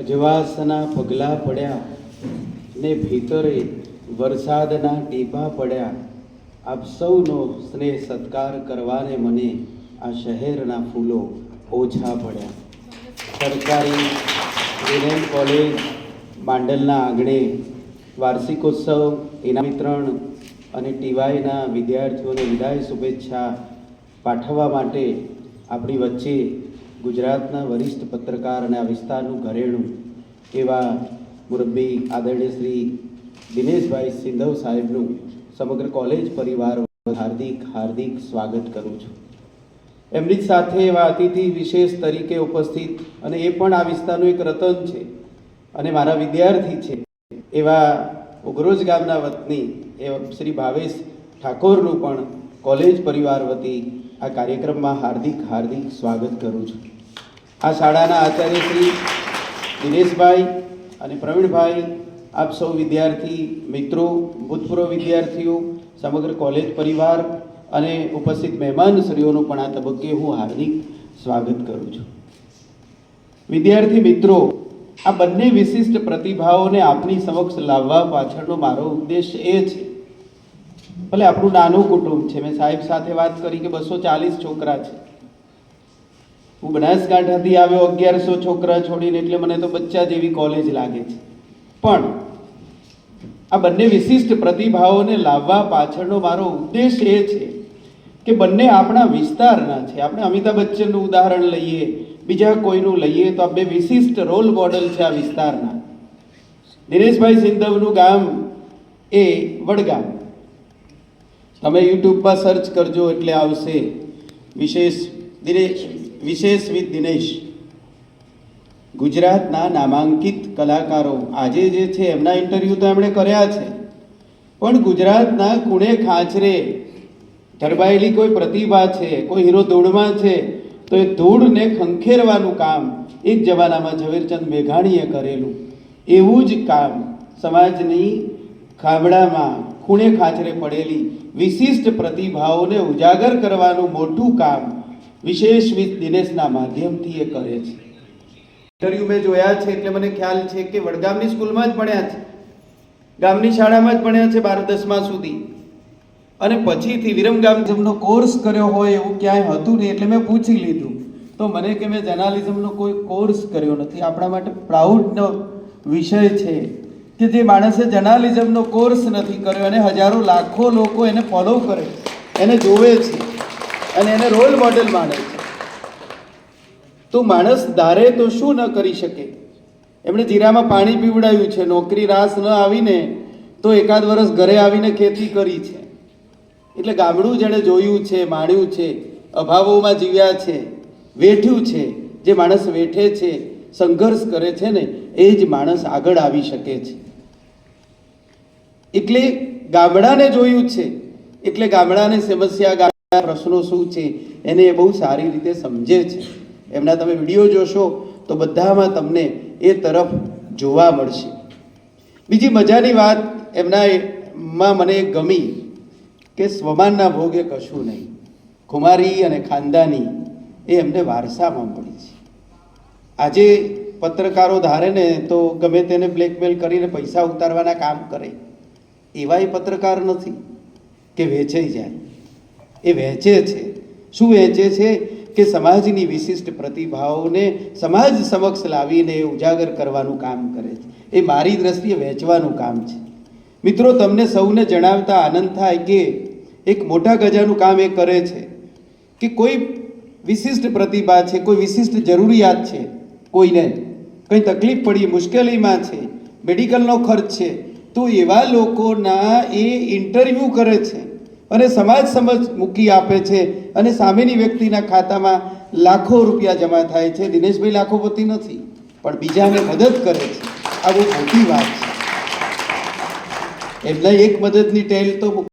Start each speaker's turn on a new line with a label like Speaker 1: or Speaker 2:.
Speaker 1: અજવાસના પગલા પડ્યા ને ભીતરે વરસાદના ટીપા પડ્યા. આપ સૌનો સ્નેહ સત્કાર કરવાને મને આ શહેરના ફૂલો ઓછા પડ્યા. સરકારી વિરેન કોલેજ માંડલના આંગણે વાર્ષિકોત્સવ ઇનામ વિતરણ અને ટીવાયના વિદ્યાર્થીઓને વિદાય શુભેચ્છા પાઠવવા માટે આપણી વચ્ચે ગુજરાતના વરિષ્ઠ પત્રકાર અને આ વિસ્તારનું ઘરેણું એવા મુરબ્બી આદરણીય શ્રી દિનેશભાઈ સિંધવ સાહેબનું સમગ્ર કોલેજ પરિવાર હાર્દિક હાર્દિક સ્વાગત કરું છું. એમની જ સાથે એવા અતિથિ વિશેષ તરીકે ઉપસ્થિત અને એ પણ આ વિસ્તારનું એક રતન છે અને મારા વિદ્યાર્થી છે એવા ઉગરોજ ગામના વતની એ શ્રી ભાવેશ ઠાકોરનું પણ કોલેજ પરિવાર વતી આ કાર્યક્રમમાં હાર્દિક હાર્દિક સ્વાગત કરું છું. આ શાળાના આચાર્ય શ્રી દિનેશભાઈ અને પ્રવીણભાઈ, આપ સૌ વિદ્યાર્થી મિત્રો, ભૂતપૂર્વ વિદ્યાર્થીઓ, સમગ્ર કોલેજ પરિવાર અને ઉપસ્થિત મહેમાનશ્રીઓનું પણ આ તબક્કે હું હાર્દિક સ્વાગત કરું છું. વિદ્યાર્થી મિત્રો, આ બંને વિશિષ્ટ પ્રતિભાઓને આપની સમક્ષ લાવવા પાછળનો મારો ઉદ્દેશ એ છે ભલે આપણું નાનું કુટુંબ છે. મેં સાહેબ સાથે વાત કરી કે બસો ચાલીસ છોકરા છે. હું બનાસકાંઠાથી આવ્યો, અગિયારસો છોકરા છોડીને, એટલે મને તો બચ્ચા જેવી કોલેજ લાગે છે. પણ આ બંને વિશિષ્ટ પ્રતિભાઓને લાવવા પાછળનો મારો ઉદ્દેશ એ છે કે બંને આપણા વિસ્તારના છે. આપણે અમિતાભ બચ્ચનનું ઉદાહરણ લઈએ, બીજા કોઈનું લઈએ, તો આ બે વિશિષ્ટ રોલ મોડલ છે આ વિસ્તારના. દિનેશભાઈ સિંધવનું ગામ એ વડગામ. તમે યુટ્યુબમાં સર્ચ કરજો એટલે આવશે. વિશેષ દિનેશ, વિશેષ વિથ દિનેશ. ગુજરાતના નામાંકિત કલાકારો. આજે જે છે એમના ઇન્ટરવ્યૂ તો એમણે કર્યા છે. પણ ગુજરાતના ખૂણે ખાંચરે ધરબાયેલી કોઈ પ્રતિભા છે, કોઈ હીરો ધૂળમાં છે, તો એ ધૂળને ખંખેરવાનું કામ એક જમાનામાં ઝવેરચંદ મેઘાણીએ કરેલું. એવું જ કામ સમાજની ખાબડામાં ખૂણે ખાંચરે પડેલી વિશિષ્ટ પ્રતિભાઓને ઉજાગર કરવાનું મોટું કામ વિશેષ વિથ દિનેશના માધ્યમથી એ કરે છે. ઇન્ટરવ્યુ મેં જોયા છે એટલે મને ખ્યાલ છે કે વડગામની સ્કૂલમાં જ ભણ્યા છે. ગામની શાળામાં જ ભણ્યા છે બાર દસમા સુધી. અને પછીથી વિરમગામ જેમનો કોર્સ કર્યો હોય એવું ક્યાંય હતું નહીં એટલે મેં પૂછી લીધું. તો મને કે મેં જર્નાલિઝમનો કોઈ કોર્સ કર્યો નથી. આપણા માટે પ્રાઉડનો વિષય છે. કે જે માણસે જર્નાલિઝમનો કોર્સ નથી કર્યો, અને હજારો લાખો લોકો એને ફોલો કરે એને જોવે છે, અને એને રોલ મોડેલ માને છે. તો માણસ ધારે તો શું ન કરી શકે? એમણે જીરામાં પાણી પીવડાવ્યું છે, નોકરી રાસ ન આવીને તો એકાદ વર્ષ ઘરે આવીને ખેતી કરી છે. એટલે ગામડું જેણે જોયું છે, માણ્યું છે, અભાવોમાં જીવ્યા છે, વેઠ્યું છે, જે માણસ વેઠે છે, સંઘર્ષ કરે છે ને, એ જ માણસ આગળ આવી શકે છે. એટલે ગામડાને જોયું છે. એટલે ગામડાની સમસ્યા ગામડા પ્રશ્નો શું છે, એને એ બહુ સારી રીતે સમજે છે. એમના તમે વીડિયો જોશો તો બધામાં તમને એ તરફ જોવા મળશે. બીજી મજાની વાત એમના માં મને ગમી કે સ્વમાનના ભોગે કશું નહીં. કુમારી અને ખાનદાની એ એમને વારસામાં મળી છે. આજે પત્રકારો ધારે ને તો ગમે તેને બ્લેકમેલ કરીને પૈસા ઉતારવાના કામ કરે. એવા એ પત્રકાર નથી કે વેચાઈ જાય. એ વહેંચે છે. શું વહેંચે છે? કે સમાજની વિશિષ્ટ પ્રતિભાઓને સમાજ સમક્ષ લાવીને એ ઉજાગર કરવાનું કામ કરે છે. એ મારી દ્રષ્ટિએ વહેંચવાનું કામ છે. મિત્રો, તમને સૌને જણાવતા આનંદ થાય કે એક મોટા ગજાનું કામ એ કરે છે કે કોઈ વિશિષ્ટ પ્રતિભા છે, કોઈ વિશિષ્ટ જરૂરિયાત છે, કોઈને કંઈ તકલીફ પડી, મુશ્કેલીમાં છે, મેડિકલનો ખર્ચ છે તો એવા લોકોના એ ઇન્ટરવ્યૂ કરે છે અને સમાજ સમજ મૂકી આપે છે અને સામેની વ્યક્તિના ખાતામાં લાખો રૂપિયા જમા થાય છે. દિનેશભાઈ લાખોપતિ નથી, પણ બીજાને મદદ કરે છે. આ બહુ મોટી વાત છે. એમના એક મદદની ટેલ તો